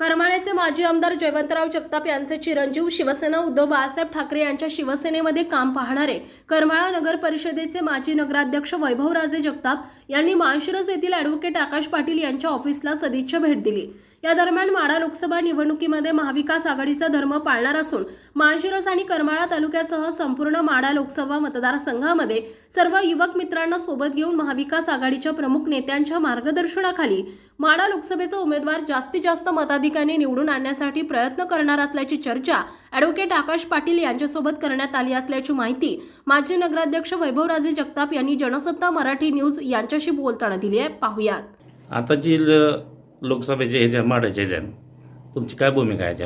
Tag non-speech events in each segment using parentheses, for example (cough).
कर्मण करमाळ्याचे माजी आमदार जयवंतराव जगताप यांचे चिरंजीव शिवसेना उद्धव बाळासाहेब ठाकरे यांच्या शिवसेनेमध्ये काम पाहणारे करमाळा नगर परिषदेचे माजी नगराध्यक्ष वैभवराजे जगताप यांनी माळशिरस येथील ॲडव्होकेट आकाश पाटील यांच्या ऑफिसला सदिच्छा भेट दिली. या दरम्यान माडा लोकसभा निवडणुकीमध्ये महाविकास आघाडीचा धर्म पाळणार असून माळशिरस आणि करमाळा तालुक्यासह संपूर्ण माडा लोकसभा मतदारसंघामध्ये सर्व युवक मित्रांना सोबत घेऊन महाविकास आघाडीच्या प्रमुख नेत्यांच्या मार्गदर्शनाखाली माडा लोकसभेचा उमेदवार जास्तीत जास्त मताधिकाने निवडून आणण्यासाठी प्रयत्न करणार असल्याची चर्चा ॲडव्होकेट आकाश पाटील यांच्यासोबत करण्यात आली असल्याची माहिती माजी नगराध्यक्ष वैभवराजे जगताप यांनी जनसत्ता मराठी न्यूज यांच्याशी बोलताना दिली आहे. पाहुयात. आताची ल- लोकसभेचे ह्याच्या माडाच्या ह्याच्यात तुमची काय भूमिका आहे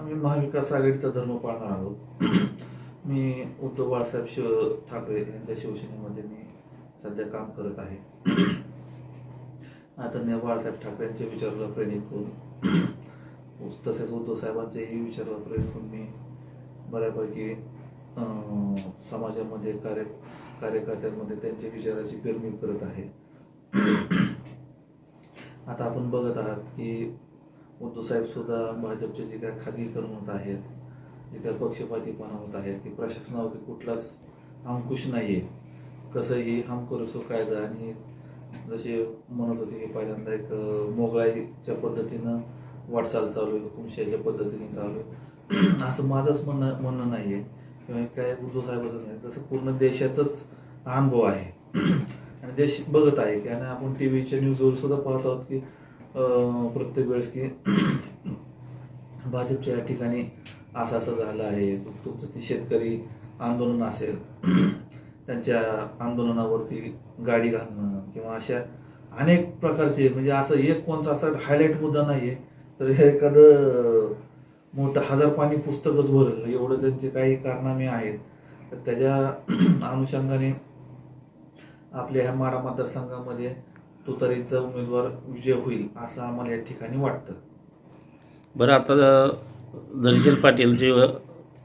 आम्ही महाविकास आघाडीचा धर्म पाळणार आहोत. (clears throat) मी उद्धव बाळासाहेब शिव ठाकरे यांच्या शिवसेनेमध्ये मी सध्या काम करत आहे. (clears throat) आदरणीय बाळासाहेब ठाकरे यांच्या विचाराला प्रेरित करून. (coughs) तसेच उद्धव साहेबांचेही विचार प्रेरित मी बऱ्यापैकी अं, समाजामध्ये कार्य कार्यकर्त्यांमध्ये त्यांच्या विचाराची पेरणी करत आहे. (coughs) आता आपण बघत आहात की उद्धव साहेब सुद्धा भाजपचे जे काय खाजगीकरण होत आहेत जे काय पक्षपातीपणा होत आहेत की प्रशासनावरती कुठलाच अंकुश नाही आहे कसंही हम करू कायदा आणि जसे म्हणत होते की पहिल्यांदा एक अं, मोगलाईच्या पद्धतीनं वाटचाल चालू आहे हुकुमशाहीच्या पद्धतीने चालू आहे. (clears throat) असं माझंच म्हणणं म्हणणं नाही आहे किंवा काय उद्धव साहेबाचं नाही. तसं पूर्ण देशाचाच अनुभव आहे. (clears throat) आणि देश बघत आहे की आणि आपण टी व्हीच्या न्यूजवर सुद्धा पाहत आहोत की प्रत्येक वेळेस की (clears throat) भाजपच्या या ठिकाणी असं असं झालं आहे. तुमचं ते शेतकरी आंदोलन असेल. त्यांच्या आंदोलनावरती गाडी घालणं किंवा अशा अनेक प्रकारचे म्हणजे असं एक कोणता असा हायलाईट मुद्दा नाही आहे तर हे एखादं मोठं हजार पाणी पुस्तकच भरलं एवढं त्यांचे काही कारनामे आहेत. तर त्याच्या (clears throat) अनुषंगाने आपल्या ह्या माडा मतदारसंघामध्ये तुतारीचा उमेदवार विजय होईल असं आम्हाला या ठिकाणी वाटतं. बरं आता धरीशील पाटील जे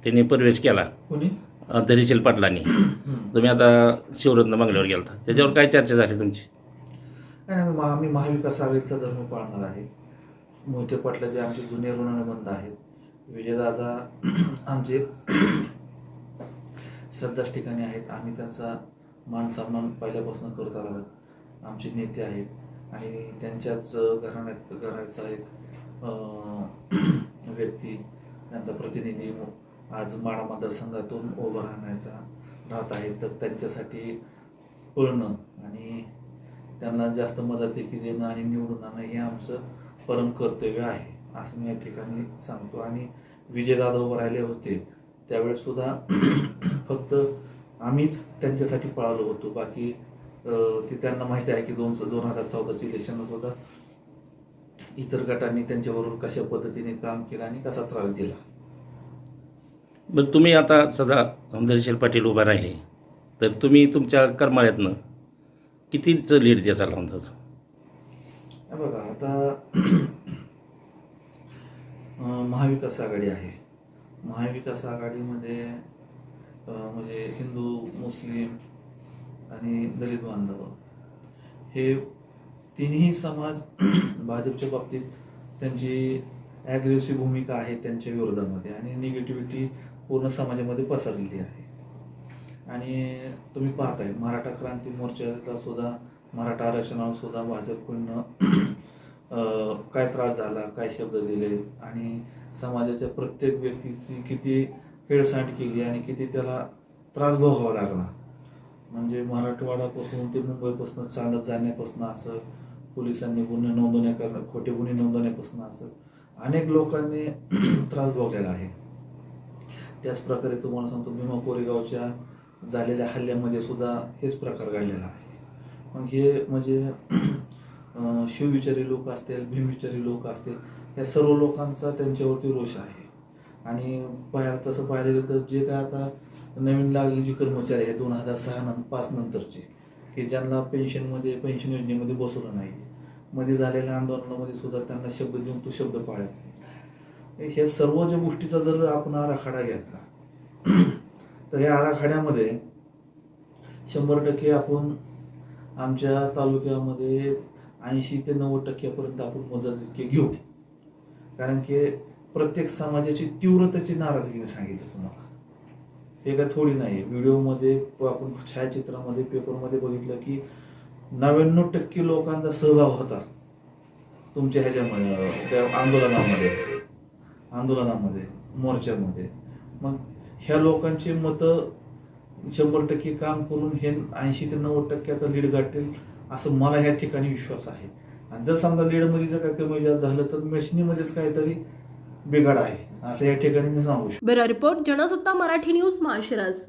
त्यांनी प्रवेश केला. कोणी? अ, धरीशील पाटलांनी. तुम्ही आता शिवरत्न बंगल्यावर गेलता. त्याच्यावर काय चर्चा झाली तुमची? नाही नाही, महा- आम्ही महाविकास आघाडीचा धर्म पाळणार आहे. मोहिते पाटलाचे आमचे जुने ऋणानुबंध आहेत. विजयदादा (clears throat) आमचे (clears throat) श्रद्धाच ठिकाणी आहेत. आम्ही त्यांचा मान सन्मान पहिल्यापासून करत आलो आहोत. आमचे नेते आहेत. आणि त्यांच्याच घराण्यात घराचा एक अं, (clears throat) व्यक्ती त्यांचा प्रतिनिधी आज माडा मतदारसंघातून उभं राहण्याचा राहत आहे. तर त्यांच्यासाठी पळणं आणि त्यांना जास्त मदत देणं आणि निवडून आणणं हे आमचं परम कर्तव्य आहे असं मी या ठिकाणी सांगतो. आणि विजयदादा उभं राहिले होते त्यावेळेस सुद्धा (clears throat) फक्त आम्हीच त्यांच्यासाठी पळालो होतो. बाकी ते त्यांना माहिती आहे की दोन दोन हजार चौदाची इलेक्शनला सुद्धा इतर गटांनी त्यांच्याबरोबर कशा पद्धतीने काम केलं आणि कसा त्रास दिला. बरं तुम्ही आता सदा धरीशील पाटील उभा राहिले. तर तुम्ही तुमच्या करमाळ्यातनं कितीच लीड द्याचा अंदाज बघा आता (clears throat) महाविकास आघाडी आहे. महाविकास आघाडीमध्ये म्हणजे हिंदू मुस्लिम आणि दलित बांधव. हे तिन्ही समाज (clears throat) भाजपच्या बाबतीत त्यांची ॲग्रेसिव्ह भूमिका आहे त्यांच्या विरोधामध्ये आणि निगेटिव्हिटी पूर्ण समाजामध्ये पसरलेली आहे. आणि तुम्ही पाहताय मराठा क्रांती मोर्चाला सुद्धा मराठा आरक्षणाला सुद्धा भाजपकडनं (clears throat) काय त्रास झाला काय शब्द दिले? आणि समाजाच्या प्रत्येक व्यक्तीची किती हेळसांड केली आणि किती त्याला त्रास भोगावा लागला? म्हणजे मराठवाडापासून ते मुंबईपासून चालत जाण्यापासून असं पोलिसांनी गुन्हे नोंदवण्या खोटे गुन्हे नोंदवण्यापासून असं अनेक लोकांनी (clears throat) त्रास भोगलेला आहे. त्याच प्रकारे तुम्हाला सांगतो भीमा कोरेगावच्या झालेल्या हल्ल्यामध्ये सुद्धा हेच प्रकार घडलेला आहे. मग हे म्हणजे शिवविचारी लोक असतील भीमविचारी लोक असतील या सर्व लोकांचा त्यांच्यावरती रोष आहे. आणि पाहायला तसं पाहायला गेलं तर जे काय आता नवीन लागले जे कर्मचारी आहेत दोन हजार सहा नंतर पाच नंतरचे की ज्यांना पेन्शनमध्ये पेन्शन योजनेमध्ये बसवलं नाही मध्ये झालेल्या आंदोलनामध्ये सुद्धा त्यांना शब्द देऊन तो शब्द पाळत नाही. ह्या सर्व ज्या गोष्टीचा जर आपण आराखडा घेतला तर या आराखड्यामध्ये शंभर टक्के आपण आमच्या तालुक्यामध्ये ऐंशी ते नव्वद टक्क्यापर्यंत आपण मदत इतके घेऊ. कारण की प्रत्येक समाजाची तीव्रतेची नाराजगी सांगितली तुम्हाला. हे काय थोडी नाही व्हिडिओमध्ये आपण छायाचित्रामध्ये पेपरमध्ये बघितलं की नव्याण्णव टक्के लोकांचा सहभाग होता तुमच्या ह्याच्यामध्ये त्या आंदोलनामध्ये. आंदोलनामध्ये मोर्चामध्ये. मग ह्या लोकांचे मतं शंभर टक्के काम करून हे ऐंशी ते नव्वद टक्क्याचा लीड गाठेल असं मला ह्या ठिकाणी विश्वास आहे. आणि जर समजा लीडमध्ये जर काय कमी जास्त झालं तर मशिनीमध्येच काहीतरी बिघाड आहे असं या ठिकाणी मी सांगू शकतो. Bureau report Jansatta Marathi news Malshiras.